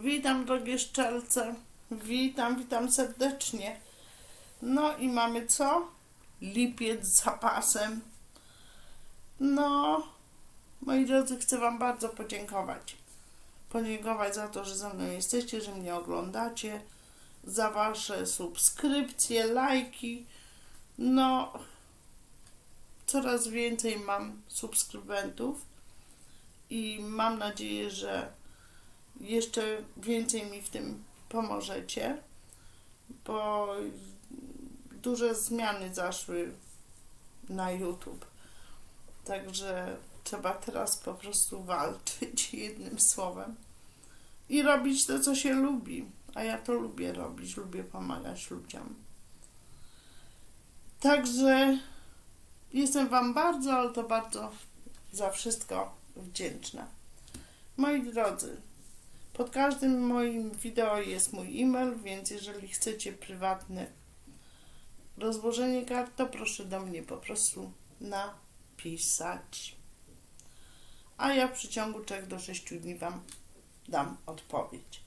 Witam drogie szczelce. Witam, witam serdecznie. No i mamy co? Lipiec z zapasem. No, moi drodzy, chcę Wam bardzo podziękować. Podziękować za to, że ze mną jesteście, że mnie oglądacie, za Wasze subskrypcje, lajki. No, coraz więcej mam subskrybentów i mam nadzieję, że jeszcze więcej mi w tym pomożecie, bo duże zmiany zaszły na YouTube. Także trzeba teraz po prostu walczyć jednym słowem i robić to, co się lubi. A ja to lubię robić, lubię pomagać ludziom. Także jestem Wam bardzo, ale to bardzo za wszystko wdzięczna. Moi drodzy, pod każdym moim wideo jest mój e-mail, więc jeżeli chcecie prywatne rozłożenie kart, to proszę do mnie po prostu napisać. A ja w przeciągu 3 do 6 dni Wam dam odpowiedź.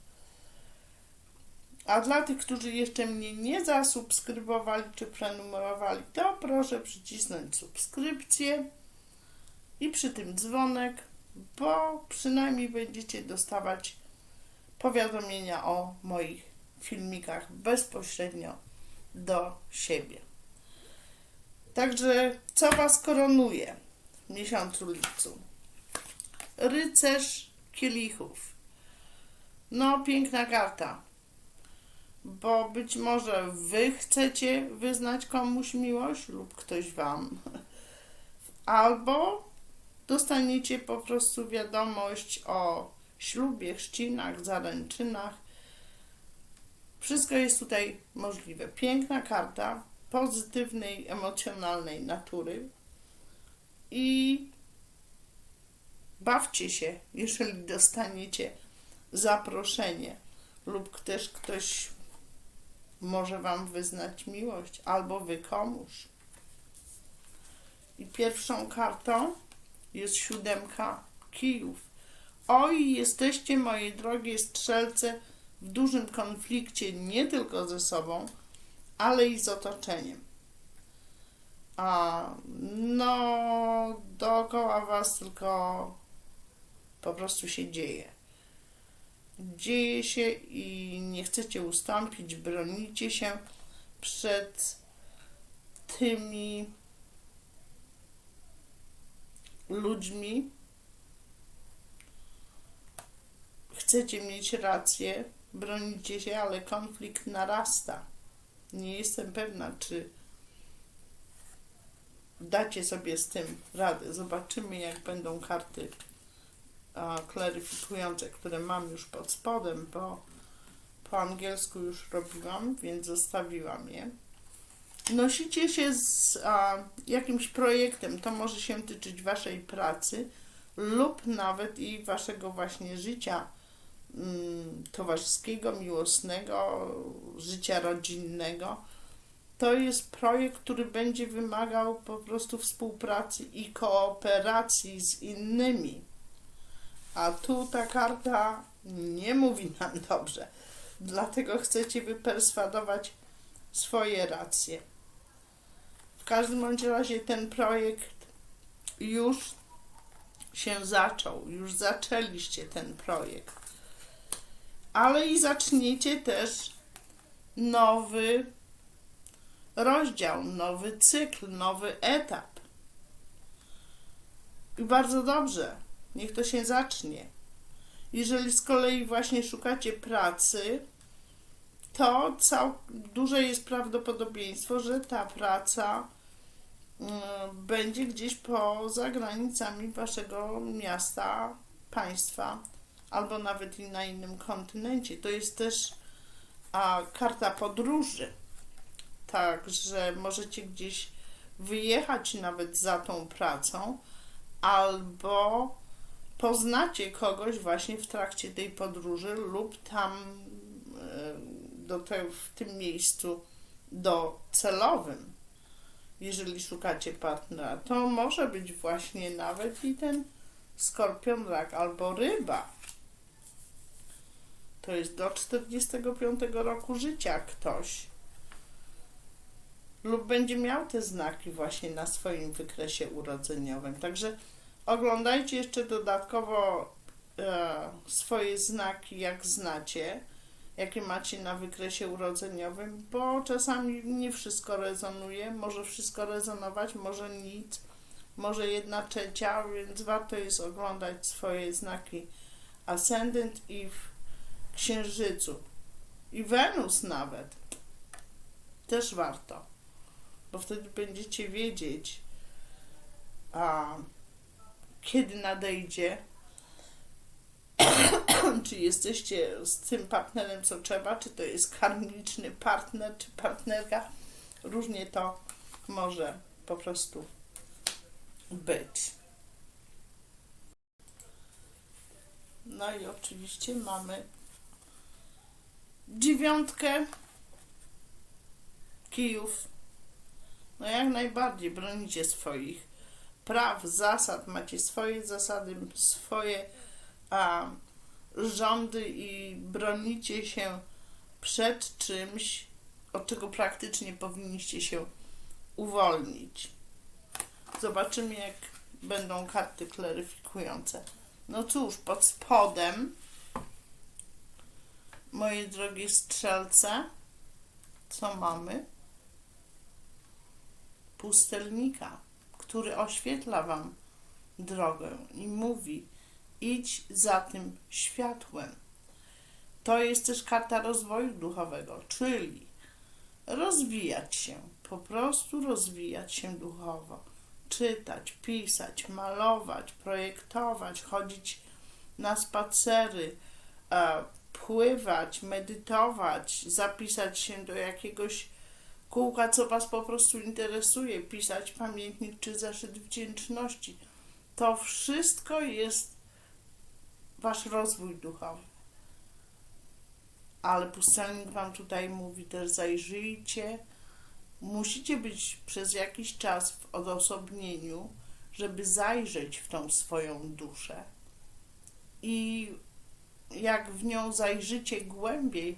A dla tych, którzy jeszcze mnie nie zasubskrybowali czy prenumerowali, to proszę przycisnąć subskrypcję i przy tym dzwonek, bo przynajmniej będziecie dostawać powiadomienia o moich filmikach bezpośrednio do siebie. Także co Was koronuje w miesiącu lipcu? Rycerz kielichów. No, piękna karta. Bo być może Wy chcecie wyznać komuś miłość lub ktoś Wam. Albo dostaniecie po prostu wiadomość o ślubie, chrzcinach, zaręczynach. Wszystko jest tutaj możliwe. Piękna karta pozytywnej, emocjonalnej natury i bawcie się, jeżeli dostaniecie zaproszenie lub też ktoś może Wam wyznać miłość albo Wy komuś. I pierwszą kartą jest siódemka kijów. Oj, jesteście, moje drogie strzelce, w dużym konflikcie nie tylko ze sobą, ale i z otoczeniem. A no, dookoła Was tylko po prostu się dzieje. Dzieje się i nie chcecie ustąpić, bronicie się przed tymi ludźmi. Chcecie mieć rację, bronicie się, ale konflikt narasta. Nie jestem pewna, czy dacie sobie z tym radę. Zobaczymy, jak będą karty a, klaryfikujące, które mam już pod spodem, bo po angielsku już robiłam, więc zostawiłam je. Nosicie się z a, jakimś projektem, to może się tyczyć Waszej pracy lub nawet i Waszego właśnie życia towarzyskiego, miłosnego, życia rodzinnego. To jest projekt, który będzie wymagał po prostu współpracy i kooperacji z innymi. A tu ta karta nie mówi nam dobrze. Dlatego chcecie wyperswadować swoje racje. W każdym bądź razie ten projekt już się zaczął, już zaczęliście ten projekt. Ale i zaczniecie też nowy rozdział, nowy cykl, nowy etap. I bardzo dobrze, niech to się zacznie. Jeżeli z kolei właśnie szukacie pracy, to cał, duże jest prawdopodobieństwo, że ta praca y, będzie gdzieś poza granicami waszego miasta, państwa, albo nawet i na innym kontynencie. To jest też a, karta podróży. Także możecie gdzieś wyjechać nawet za tą pracą, albo poznacie kogoś właśnie w trakcie tej podróży lub tam e, do te, w tym miejscu docelowym, jeżeli szukacie partnera, to może być właśnie nawet i ten skorpion, rak albo ryba. To jest do 45 roku życia ktoś. Lub będzie miał te znaki właśnie na swoim wykresie urodzeniowym. Także oglądajcie jeszcze dodatkowo e, swoje znaki, jak znacie, jakie macie na wykresie urodzeniowym, bo czasami nie wszystko rezonuje. Może wszystko rezonować, może nic, może jedna trzecia, więc warto jest oglądać swoje znaki ascendent i w księżycu. I Wenus nawet. Też warto, bo wtedy będziecie wiedzieć, a, kiedy nadejdzie, czy jesteście z tym partnerem, co trzeba, czy to jest karmiczny partner, czy partnerka. Różnie to może po prostu być. No i oczywiście mamy dziewiątkę kijów. No jak najbardziej bronicie swoich praw, zasad, macie swoje zasady, swoje a, rządy i bronicie się przed czymś, od czego praktycznie powinniście się uwolnić. Zobaczymy, jak będą karty kleryfikujące. No cóż, pod spodem, moje drogie strzelce, co mamy? Pustelnika, który oświetla Wam drogę i mówi: idź za tym światłem. To jest też karta rozwoju duchowego, czyli rozwijać się, po prostu rozwijać się duchowo czytać, pisać, malować, projektować, chodzić na spacery, e, pływać, medytować, zapisać się do jakiegoś kółka, co Was po prostu interesuje, pisać pamiętnik czy zeszyt wdzięczności. To wszystko jest Wasz rozwój duchowy. Ale pustelnik Wam tutaj mówi też zajrzyjcie, musicie być przez jakiś czas w odosobnieniu, żeby zajrzeć w tą swoją duszę. I jak w nią zajrzycie głębiej,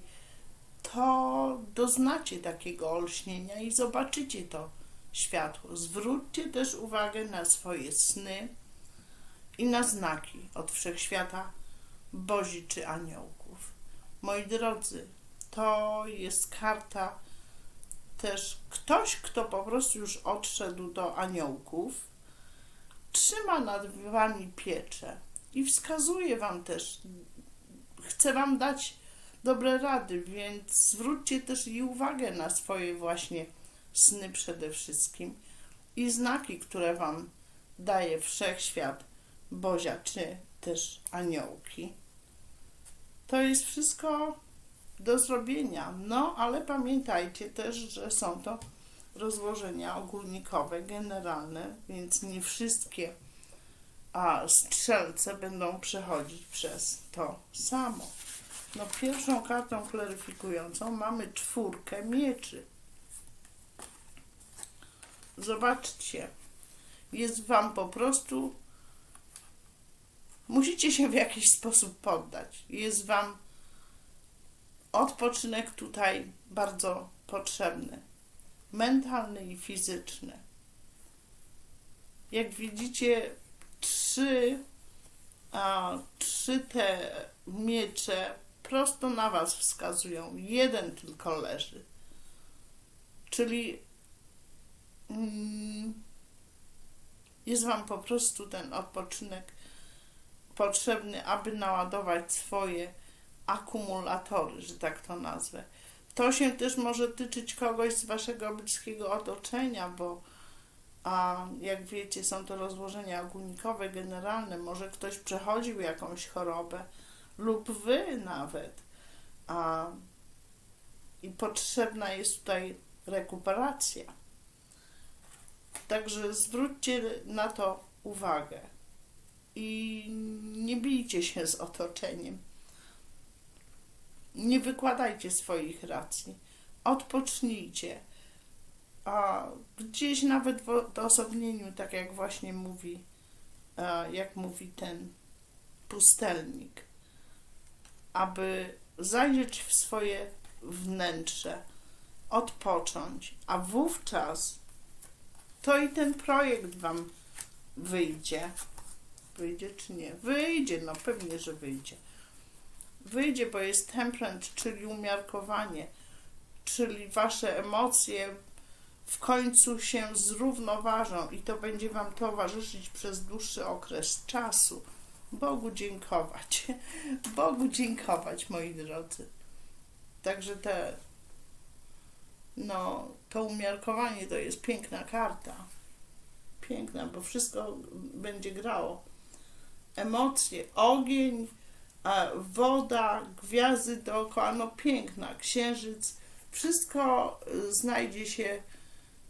to doznacie takiego olśnienia i zobaczycie to światło. Zwróćcie też uwagę na swoje sny i na znaki od wszechświata Bozi czy aniołków. Moi drodzy, to jest karta też ktoś, kto po prostu już odszedł do aniołków, trzyma nad wami pieczę i wskazuje wam też, chce wam dać dobre rady, więc zwróćcie też i uwagę na swoje właśnie sny przede wszystkim i znaki, które wam daje wszechświat, Bozia czy też aniołki. To jest wszystko do zrobienia. No, ale pamiętajcie też, że są to rozłożenia ogólnikowe, generalne, więc nie wszystkie a strzelce będą przechodzić przez to samo. No, pierwszą kartą kleryfikującą mamy czwórkę mieczy. Zobaczcie, jest Wam po prostu. Musicie się w jakiś sposób poddać. Jest Wam odpoczynek tutaj bardzo potrzebny, mentalny i fizyczny. Jak widzicie, trzy, a, trzy te miecze prosto na Was wskazują. Jeden tylko leży. Czyli mm, jest Wam po prostu ten odpoczynek potrzebny, aby naładować swoje akumulatory, że tak to nazwę. To się też może tyczyć kogoś z waszego bliskiego otoczenia, bo a jak wiecie, są to rozłożenia ogólnikowe, generalne. Może ktoś przechodził jakąś chorobę lub wy nawet. A, I potrzebna jest tutaj rekuperacja. Także zwróćcie na to uwagę i nie bijcie się z otoczeniem. Nie wykładajcie swoich racji. Odpocznijcie. A gdzieś nawet w odosobnieniu, tak jak właśnie mówi, jak mówi ten pustelnik, aby zajrzeć w swoje wnętrze, odpocząć, a wówczas to i ten projekt Wam wyjdzie. Wyjdzie czy nie? Wyjdzie, no pewnie, że wyjdzie. Wyjdzie, bo jest temperament, czyli umiarkowanie, czyli Wasze emocje w końcu się zrównoważą i to będzie Wam towarzyszyć przez dłuższy okres czasu. Bogu dziękować. Bogu dziękować, moi drodzy. Także te, no, to umiarkowanie to jest piękna karta. Piękna, bo wszystko będzie grało. Emocje, ogień, a woda, gwiazdy dookoła, no piękna, księżyc, wszystko y, znajdzie się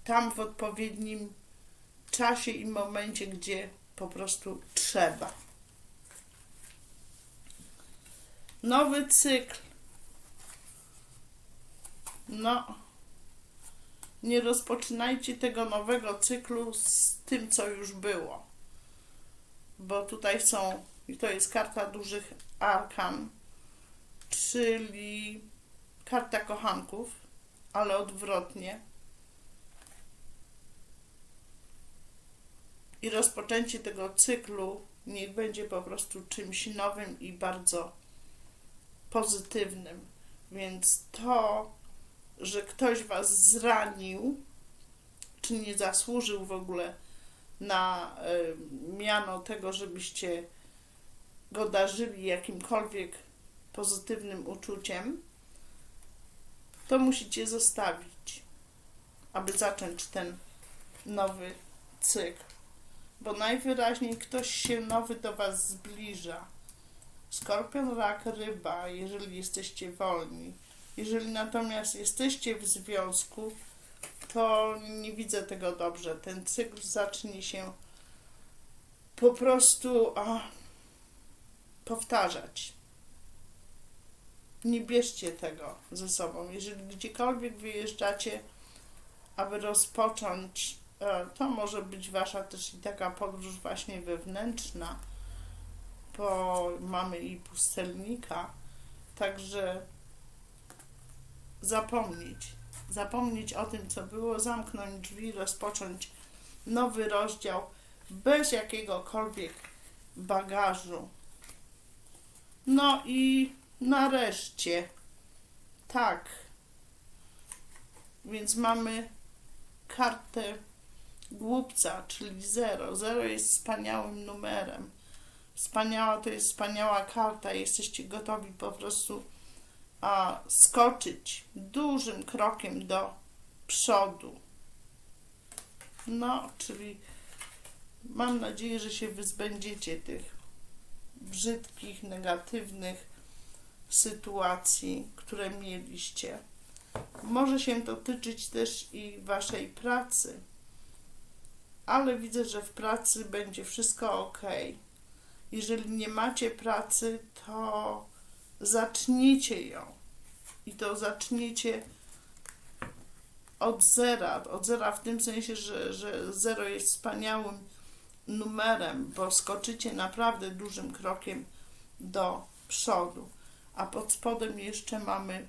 tam w odpowiednim czasie i momencie, gdzie po prostu trzeba. Nowy cykl. No, nie rozpoczynajcie tego nowego cyklu z tym, co już było. Bo tutaj są, i to jest karta dużych arkan, czyli karta kochanków, ale odwrotnie. I rozpoczęcie tego cyklu niech będzie po prostu czymś nowym i bardzo pozytywnym. Więc to, że ktoś was zranił, czy nie zasłużył w ogóle na y, miano tego, żebyście go darzyli jakimkolwiek pozytywnym uczuciem, to musicie zostawić, aby zacząć ten nowy cykl. Bo najwyraźniej ktoś się nowy do Was zbliża. Skorpion, rak, ryba, jeżeli jesteście wolni. Jeżeli natomiast jesteście w związku, to nie widzę tego dobrze. Ten cykl zacznie się po prostu a, powtarzać. Nie bierzcie tego ze sobą. Jeżeli gdziekolwiek wyjeżdżacie, aby rozpocząć, to może być wasza też i taka podróż właśnie wewnętrzna, bo mamy i pustelnika, także zapomnieć, zapomnieć o tym, co było, zamknąć drzwi, rozpocząć nowy rozdział bez jakiegokolwiek bagażu. No i nareszcie, tak, więc mamy kartę głupca, czyli zero. Zero jest wspaniałym numerem. Wspaniała to jest wspaniała karta. Jesteście gotowi po prostu a, skoczyć dużym krokiem do przodu. No, czyli mam nadzieję, że się wyzbędziecie tych brzydkich, negatywnych sytuacji, które mieliście. Może się dotyczyć też i waszej pracy, ale widzę, że w pracy będzie wszystko ok. Jeżeli nie macie pracy, to zacznijcie ją. I to zacznijcie od zera. Od zera w tym sensie, że, że zero jest wspaniałym numerem, bo skoczycie naprawdę dużym krokiem do przodu. A pod spodem jeszcze mamy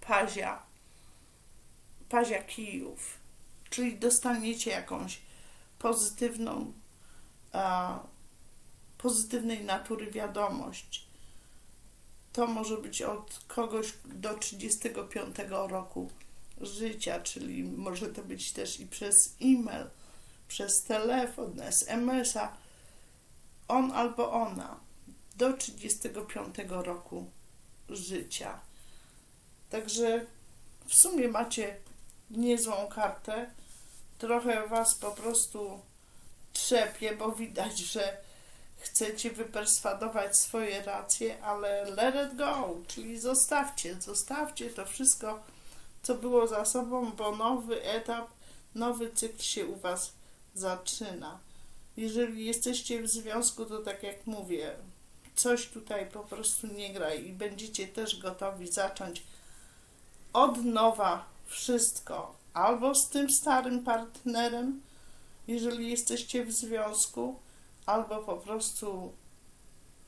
pazia, pazia kijów, czyli dostaniecie jakąś pozytywną, pozytywnej natury wiadomość. To może być od kogoś do 35 roku życia, czyli może to być też i przez e-mail, przez telefon, SMS-a, on albo ona do 35 roku życia. Także w sumie macie niezłą kartę. Trochę was po prostu trzepie, bo widać, że chcecie wyperswadować swoje racje, ale let it go, czyli zostawcie, zostawcie to wszystko, co było za sobą, bo nowy etap, nowy cykl się u was zaczyna. Jeżeli jesteście w związku, to tak jak mówię, coś tutaj po prostu nie gra i będziecie też gotowi zacząć od nowa wszystko, albo z tym starym partnerem, jeżeli jesteście w związku, albo po prostu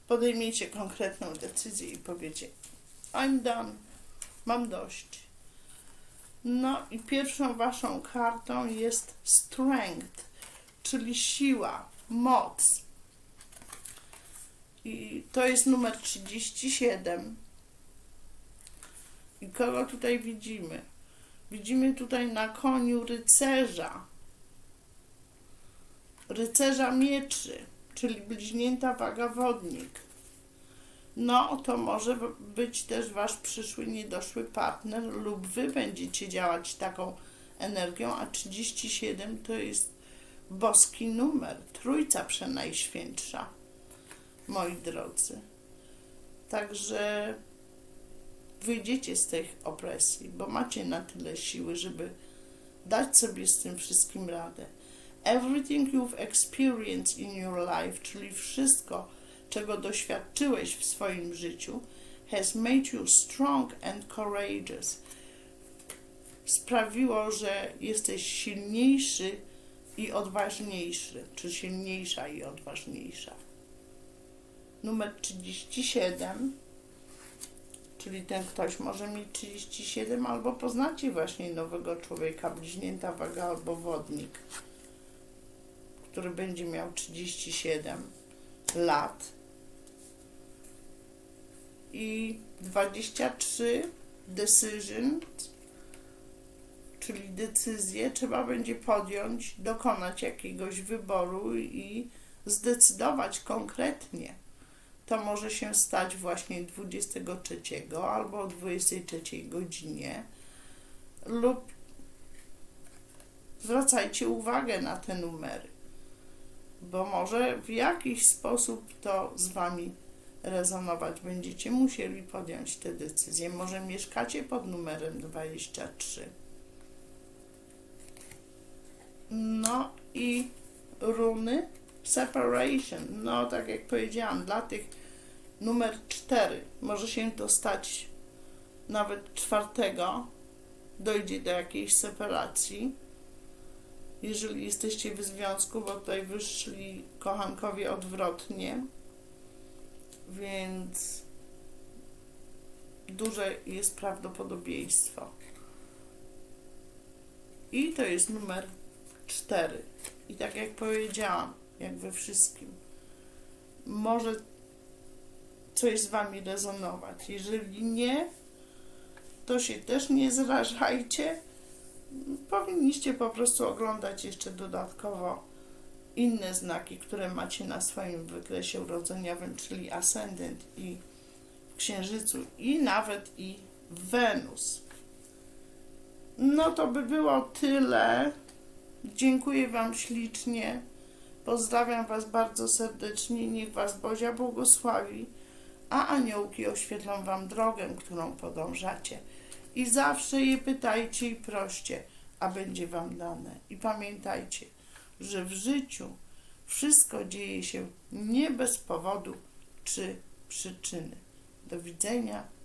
podejmiecie konkretną decyzję i powiecie I'm done, mam dość. No i pierwszą waszą kartą jest strength, czyli siła, moc. I to jest numer 37. I kogo tutaj widzimy? Widzimy tutaj na koniu rycerza. Rycerza mieczy, czyli bliźnięta waga wodnik. No, to może być też wasz przyszły, niedoszły partner, lub wy będziecie działać taką energią, a 37 to jest boski numer, trójca przenajświętsza, moi drodzy. Także wyjdziecie z tej opresji, bo macie na tyle siły, żeby dać sobie z tym wszystkim radę. Everything you've experienced in your life, czyli wszystko, czego doświadczyłeś w swoim życiu, has made you strong and courageous. Sprawiło, że jesteś silniejszy i odważniejszy, czy silniejsza i odważniejsza. Numer 37, czyli ten ktoś może mieć 37, albo poznacie właśnie nowego człowieka, bliźnięta waga albo wodnik, który będzie miał 37 lat i 23 decision, czyli decyzję trzeba będzie podjąć, dokonać jakiegoś wyboru i zdecydować konkretnie. To może się stać właśnie 23 albo o 23 godzinie lub zwracajcie uwagę na te numery, bo może w jakiś sposób to z Wami rezonować. Będziecie musieli podjąć te decyzje. Może mieszkacie pod numerem 23. No i runy separation. No, tak jak powiedziałam, dla tych numer 4 może się to stać nawet czwartego. Dojdzie do jakiejś separacji. Jeżeli jesteście w związku, bo tutaj wyszli kochankowie odwrotnie, więc duże jest prawdopodobieństwo. I to jest numer 4. I tak jak powiedziałam, jak we wszystkim, może coś z Wami rezonować. Jeżeli nie, to się też nie zrażajcie. Powinniście po prostu oglądać jeszcze dodatkowo inne znaki, które macie na swoim wykresie urodzeniowym, czyli ascendent i w księżycu i nawet i Wenus. No to by było tyle. Dziękuję Wam ślicznie. Pozdrawiam Was bardzo serdecznie. Niech Was Bozia błogosławi, a aniołki oświetlą Wam drogę, którą podążacie. I zawsze je pytajcie i proście, a będzie Wam dane. I pamiętajcie, że w życiu wszystko dzieje się nie bez powodu czy przyczyny. Do widzenia